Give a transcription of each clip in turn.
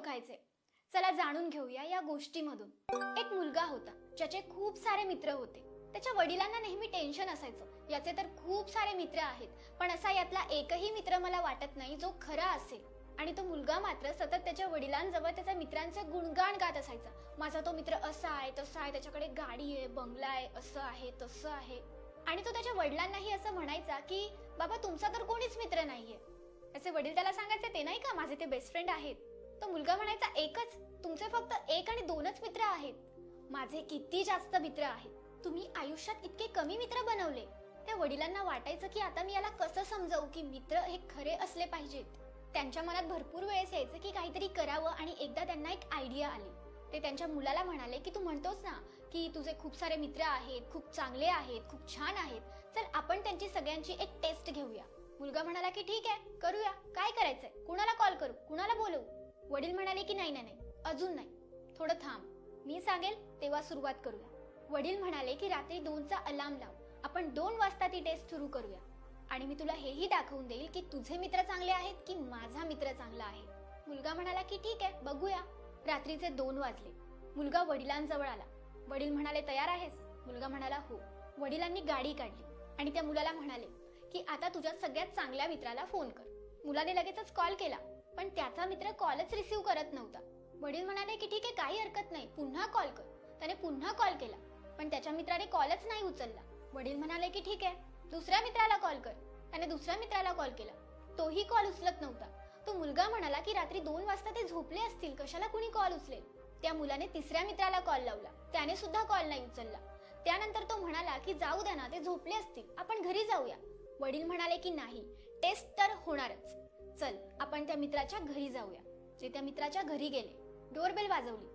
ओळखायचे. चला जाणून घेऊया या गोष्टीमधून. एक मुलगा होता. ज्याचे खूप सारे मित्र होते. त्याच्या वडिलांना नेहमी टेन्शन असायचं. याचे तर खूप सारे मित्र आहेत. पण असा यातला एकही मित्र मला वाटत नाही जो खरा असेल. आणि तो मुलगा मात्र सतत त्याच्या वडिलांजवळ त्याच्या मित्रांचे गुणगान गात असायचा. माझा तो मित्र असा आहे तसा आहे. त्याच्याकडे गाडी आहे बंगला आहे असं आहे तसं आहे. आणि तो त्याच्या वडिलांनाही असं म्हणायचा की बाबा तुमचा तर कोणीच मित्र नाहीये. त्याचे वडील त्याला सांगायचे ते नाही का माझे ते बेस्ट फ्रेंड आहेत? तो मुलगा म्हणायचा एकच. तुमचे फक्त एक आणि दोनच मित्र आहेत. माझे किती जास्त मित्र आहेत. तुम्ही आयुष्यात इतके कमी मित्र बनवले. त्या वडिलांना वाटायचं की आता मी याला कसं समजावू की मित्र हे खरे असले पाहिजेत. त्यांच्या मनात भरपूर वेळेस यायचं की काहीतरी करावं आणि एकदा त्यांना एक आयडिया आली. ते त्यांच्या मुलाला म्हणाले की तू म्हणतोस ना की तुझे खूप सारे मित्र आहेत खूप चांगले आहेत खूप छान आहेत. चल आपण त्यांची सगळ्यांची एक टेस्ट घेऊया. मुलगा म्हणाला की ठीक आहे करूया. काय करायचंय? कुणाला कॉल करू? कुणाला बोलवू? वडील म्हणाले की नाही नाही नाही अजून नाही. थोडं थांब. मी सांगेल तेव्हा सुरुवात करूया. वडील म्हणाले की रात्री दोनचा अलार्म लाव. आपण दोन वाजता ती टेस्ट सुरू करूया. आणि मी तुला हेही दाखवून देईल की तुझे मित्र चांगले आहेत की माझा मित्र चांगला आहे. मुलगा म्हणाला की ठीक आहे बघूया. रात्रीचे दोन वाजले. मुलगा वडिलांजवळ आला. वडील म्हणाले तयार आहेस? मुलगा म्हणाला हो. वडिलांनी गाडी काढली. आणि त्या मुलाला म्हणाले की आता तुझ्या सगळ्यात चांगल्या मित्राला फोन कर. मुलाने लगेचच कॉल केला. पण त्याचा मित्र कॉलच रिसीव्ह करत नव्हता. वडील म्हणाले की ठीक आहे काही हरकत नाही पुन्हा कॉल कर. त्याने पुन्हा कॉल केला पण त्याच्या मित्राने कॉलच नाही उचलला. वडील म्हणाले की ठीक आहे दुसऱ्या मित्राला कॉल कर. त्याने दुसऱ्या मित्राला कॉल केला. तोही कॉल उचलत नव्हता. तो मुलगा म्हणाला की रात्री दोन वाजता ते झोपले असतील कशाला कुणी कॉल उचलेल? त्या मुलाने तिसऱ्या मित्राला कॉल लावला. त्याने सुद्धा कॉल नाही उचलला. त्यानंतर तो म्हणाला की जाऊ द्या ना ते झोपले असतील आपण घरी जाऊया. वडील म्हणाले की नाही टेस्ट तर होणारच. चल आपण त्या मित्राच्या घरी जाऊया. जे त्या मित्राच्या घरी गेले डोरबेल वाजवली.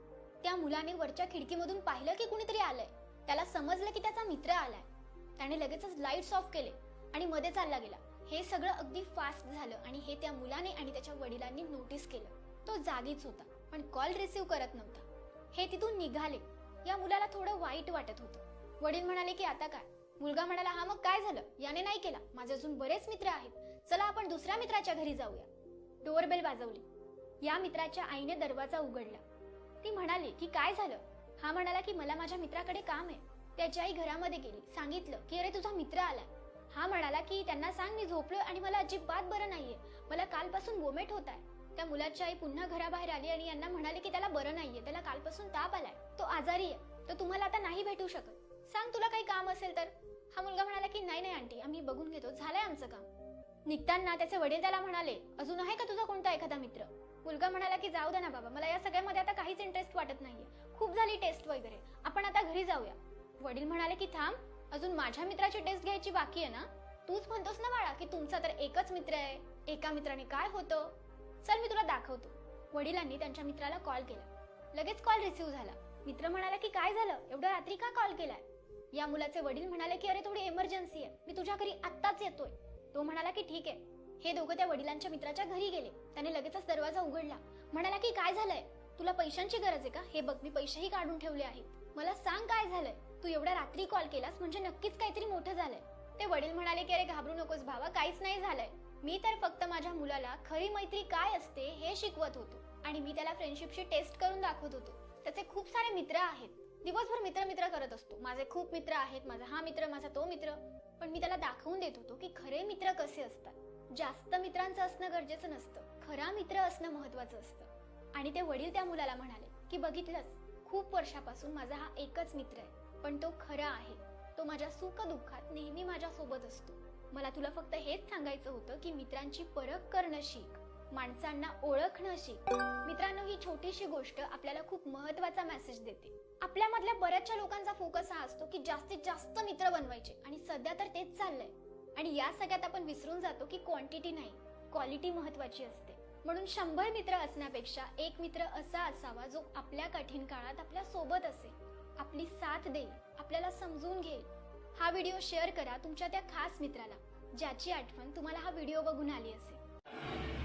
त्या मुलाने वरच्या खिडकीमधून पाहिलं की कुणीतरी आलंय. त्याला समजलं की त्याचा मित्र आलाय. त्याने लगेचच लाईट्स ऑफ केले आणि मध्ये चालला गेला. हे सगळं अगदी फास्ट झालं आणि हे त्या मुलाने आणि त्याच्या वडिलांनी नोटीस केलं. तो जागीच होता पण कॉल रिसीव्ह करत नव्हता. हे तिथून निघाले. या मुलाला थोडं वाईट वाटत होतं. वडील म्हणाले की आता काय? मुलगा म्हणाला हा मग काय झालं? याने नाही केला. माझे अजून बरेच मित्र आहेत. चला आपण दुसऱ्या मित्राच्या घरी जाऊया. डोअरबेल वाजवली. या मित्राच्या आईने दरवाजा उघडला. ती म्हणाली की काय झालं? हा म्हणाला की मला माझ्या मित्राकडे काम आहे. त्याची आई घरामध्ये गेली. सांगितलं की अरे तुझा मित्र आलाय. हा म्हणाला की त्यांना सांग मी झोपलोय आणि मला अजिबात बरं नाहीये. मला कालपासून वोमेट होत आहे त्या मुलाची आई पुन्हा घराबाहेर आली आणि यांना म्हणाले की त्याला बरं नाहीये. त्याला कालपासून ताप आलाय. तो आजारी आहे. तर तुम्हाला आता नाही भेटू शकत. असेल तर? हा मुलगा म्हणाला की नाही नाही आंटी आम्ही बघून घेतो. झालंय आमचं काम. निघताना त्याचे वडील त्याला म्हणाले अजून आहे का तुझा कोणता एखादा मित्र? मुलगा म्हणाला की जाऊ दे ना बाबा मला या सगळ्यामध्ये आता काहीच इंटरेस्ट वाटत नाहीये. खूप झाली टेस्ट वगैरे. आपण आता घरी जाऊया. वडील म्हणाले की थांब अजून माझ्या मित्राची टेस्ट घ्यायची बाकी आहे ना? तूच म्हणतोस ना बाळा की तुमचा तर एकच मित्र आहे. एका मित्राने काय होतं? चल मी तुला दाखवतो. वडिलांनी त्यांच्या मित्राला कॉल केला. लगेच कॉल रिसीव्ह झाला. मित्र म्हणाला की काय झालं? एवढ्या रात्री का कॉल केलाय? या मुलाचे वडील म्हणाले की अरे थोडी इमर्जन्सी आहे. मी तुझ्या घरी आत्ताच येतोय. तो म्हणाला की ठीक आहे. हे दोघं त्या वडिलांच्या मित्राच्या घरी गेले. त्याने लगेचच दरवाजा उघडला. म्हणाला की काय झालंय? तुला पैशांची गरज आहे का? हे बघ मी पैसेही काढून ठेवले आहेत. मला सांग काय झालंय? तू एवढ्या रात्री कॉल केलास म्हणजे नक्कीच काहीतरी मोठं झालंय. ते वडील म्हणाले की अरे घाबरू नकोस भावा काहीच नाही झालंय. मी तर फक्त माझ्या मुलाला खरी मैत्री काय असते हे शिकवत होतो आणि मी त्याला फ्रेंडशिपची टेस्ट करून दाखवत होतो. त्याचे खूप सारे मित्र आहेत. दिवसभर मित्र मित्र करत असतो. माझे खूप मित्र आहेत माझा हा मित्र माझा तो मित्र. पण मी त्याला दाखवून देत होतो की खरे मित्र कसे असतात. जास्त मित्रांचं असणं गरजेचं नसतं. खरा मित्र असणं महत्वाचं असतं. आणि ते वडील त्या मुलाला म्हणाले की बघितलंच खूप वर्षापासून माझा हा एकच मित्र आहे. पण तो खरा आहे. तो माझ्या सुख दुःखात नेहमी माझ्या सोबत असतो. मला तुला फक्त हेच सांगायचं होतं की मित्रांची परख करणं शिक. माणसांना ओळखणं शिक. मित्रांनो ही छोटीशी गोष्ट आपल्याला खूप महत्त्वाचा मेसेज देते. आपल्यामधल्या बऱ्याचशा लोकांचा फोकस हा असतो की जास्तीत जास्त मित्र बनवायचे. आणि सध्या तर तेच चाललंय. आणि या सगळ्यात आपण विसरून जातो की क्वांटिटी नाही क्वालिटी महत्वाची असते. म्हणून शंभर मित्र असण्यापेक्षा एक मित्र असा असावा जो आपल्या कठीण काळात आपल्यासोबत असेल. आपली साथ देईल आपल्याला समजून घेईल. हा व्हिडिओ शेअर करा तुमच्या त्या खास मित्राला ज्याची आठवण तुम्हाला हा व्हिडिओ बघून आली असेल.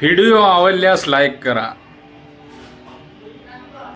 व्हिडिओ आवडल्यास लाईक करा.